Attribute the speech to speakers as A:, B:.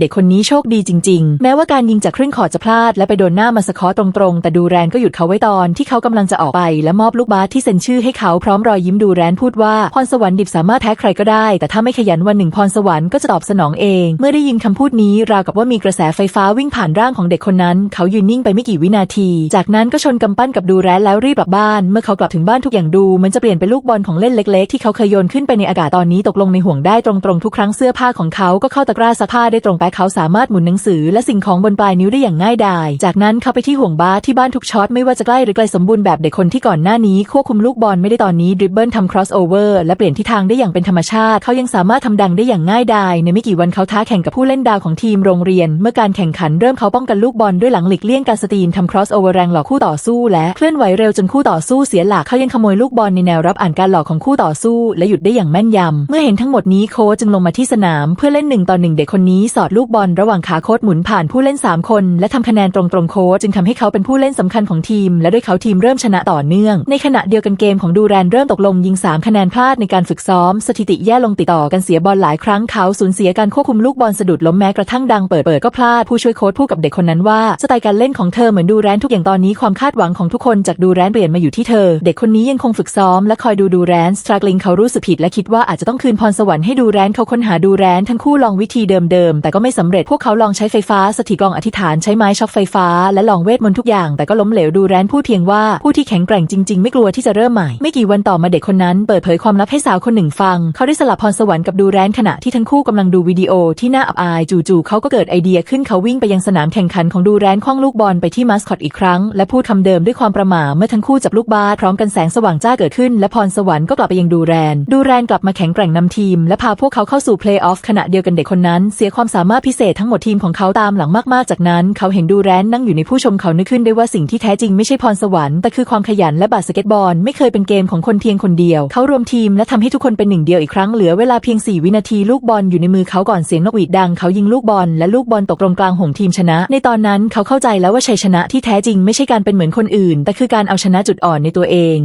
A: เด็กคนนี้โชคดีจริง ๆ แม้ว่าการยิงจากครึ่งขอดจะพลาด และไปโดนหน้ามาสคอตรงๆ แต่ดูแรนก็หยุดเขาไว้ตอนที่เขากำลังจะออกไป และมอบลูกบาสที่เซ็นชื่อให้เขาพร้อมรอยยิ้มดูแรนพูดว่าพรสวรรค์ดิบสามารถแพ้ใครก็ได้ แต่ถ้าไม่ขยันวันหนึ่งพรสวรรค์ก็จะตอบสนองเอง เมื่อได้ยินคำพูดนี้ราวกับว่ามีกระแสไฟฟ้าวิ่งผ่านร่างของเด็กคนนั้น เขายืนนิ่งไปไม่กี่วินาที จากนั้นก็ชนกำปั้นกับดูแรนแล้วรีบกลับบ้าน เมื่อเขากลับถึงบ้านทุกอย่างดูเหมันจะเปลี่ยนเป็นลูกบอลของเล่นเล็ก ๆ ที่เขาเคยโยนขึ้นไปในอากาศตอนนี้ตกลงในห่วงได้ตรงๆทุกครั้งเสื้อผ้าของเขาก็เข้าตะกร้าซักผ้าได้ตรงแป๊ะเขาสามารถหมุนหนังสือและสิ่งของบนปลายนิ้วได้อย่างง่ายดาย จากนั้นเขาไปที่ห่วงบาสที่บ้านทุกช็อตไม่ว่าจะใกล้หรือไกลสมบูรณ์แบบเด็กคนที่ก่อนหน้านี้ควบคุมลูกบอลไม่ได้ตอนนี้ดริบเบิลทำ cross over และเปลี่ยนทิศทางได้อย่างเป็นธรรมชาติ เขายังสามารถทำดังได้อย่างง่ายดาย ในไม่กี่วันเขาท้าแข่งกับผู้เล่นดาวของทีมโรงเรียน เมื่อการแข่งขันเริ่มเขาป้องกันลูกบอลด้วยหลังหลีกเลี่ยงการสตีนทำ cross over แรงหลอกคู่ต่อสู้และเคลื่อนไหวเร็วจนคู่ต่อสู้เสียหลักเขายังขโมยลูกบอลในแนวรับอ่านการหลอกของคู่ต่อสู้ และหยุดได้อย่างแม่นยำเมื่อเห็นทั้งหมดนี้โค้ชจึงลงมาที่สนาม เพื่อเล่นหนึ่งต่อหนึ่งเด็กคนนี้สอดลูกบอลระหว่างขาโค้ชหมุนผ่านผู้เล่นสามคน และทำคะแนนตรงๆโค้ชจึงทำให้เขาเป็นผู้เล่นสำคัญของทีม และด้วยเขาทีมเริ่มชนะต่อเนื่อง ในขณะเดียวกันเกมของดูแรนเริ่มตกลงยิง 3 คะแนนพลาดในการฝึกซ้อม สถิติแย่ลงติดต่อกันเสียบอลหลายครั้งเขาสูญเสียการควบคุมลูกบอลสะดุดล้มแม้กระทั่งดังเปิดเปิดก็พลาดผู้ช่วยโค้ชพูดกับเด็กคนนั้นว่าสไตล์การเล่นของเธอเหมือนดูแรนทุกอย่างตอนนี้ความคาดหวังของทุกคนจากดูแรนเปลี่ยนมาอยู่ที่เธอ เด็กคนนี้ยังคงฝึกซ้อมและคอยดูดูแรนสตรักลิงเขารู้สึกผิดและคิดว่าอาจจะต้องคืนพรสวรรค์ให้ดูแรนเขาค้นหาดูแรนทั้งคู่ลองวิธีเดิมๆแต่ก็ไม่ไม่สำเร็จพวกเขาลองใช้ไฟฟ้าสถิตกลองอธิษฐานใช้ไม้ช็อคไฟฟ้าและลองเวทมนต์ทุกอย่างแต่ก็ล้มเหลวดูแรนพูดเพียงว่าผู้ที่แข็งแกร่งจริง ๆ ไม่กลัวที่จะเริ่มใหม่ ไม่กี่วันต่อมาเด็กคนนั้นเปิดเผยความลับให้สาวคนหนึ่งฟัง เขาได้สลับพรสวรรค์กับดูแรนขณะที่ทั้งคู่กำลังดูวิดีโอที่น่าอับอายจู่ๆเขาก็เกิดไอเดียขึ้นเขาวิ่งไปยังสนามแข่งขันของดูแรนคว้างลูกบอลไปที่มาสคอตอีกครั้ง และพูดคำเดิมด้วยความประหม่าเมื่อทั้งคู่จับลูกบาสพร้อมกันแสงสว่างจ้าเกิดขึ้น และพรสวรรค์ก็กลับไปยังดูแรน ดูแรนกลับมาแข็งแกร่งนำทีม และพาพวกเขาเข้าสู่เพลย์ออฟขณะเดียวกันเด็กคนนั้น เสียความสามารถพิเศษทั้งหมดทีมของเขาตามหลังมากๆ จากนั้น เขาเห็นดูแรนนั่งอยู่ในผู้ชมเขานึกขึ้นได้ว่าสิ่งที่แท้จริงไม่ใช่พรสวรรค์แต่คือความขยันและบาสเกตบอลไม่เคยเป็นเกมของคนเพียงคนเดียว เขารวมทีมและทำให้ทุกคนเป็นหนึ่งเดียวอีกครั้งเหลือเวลาเพียง 4 วินาทีลูกบอลอยู่ในมือเขาก่อนเสียงนกหวีดดังเขายิงลูกบอลและลูกบอลตกตรงกลางหงทีมชนะ ในตอนนั้นเขาเข้าใจแล้วว่าชัยชนะที่แท้จริงไม่ใช่การเป็นเหมือนคนอื่น แต่คือการเอาชนะจุดอ่อนในตัวเอง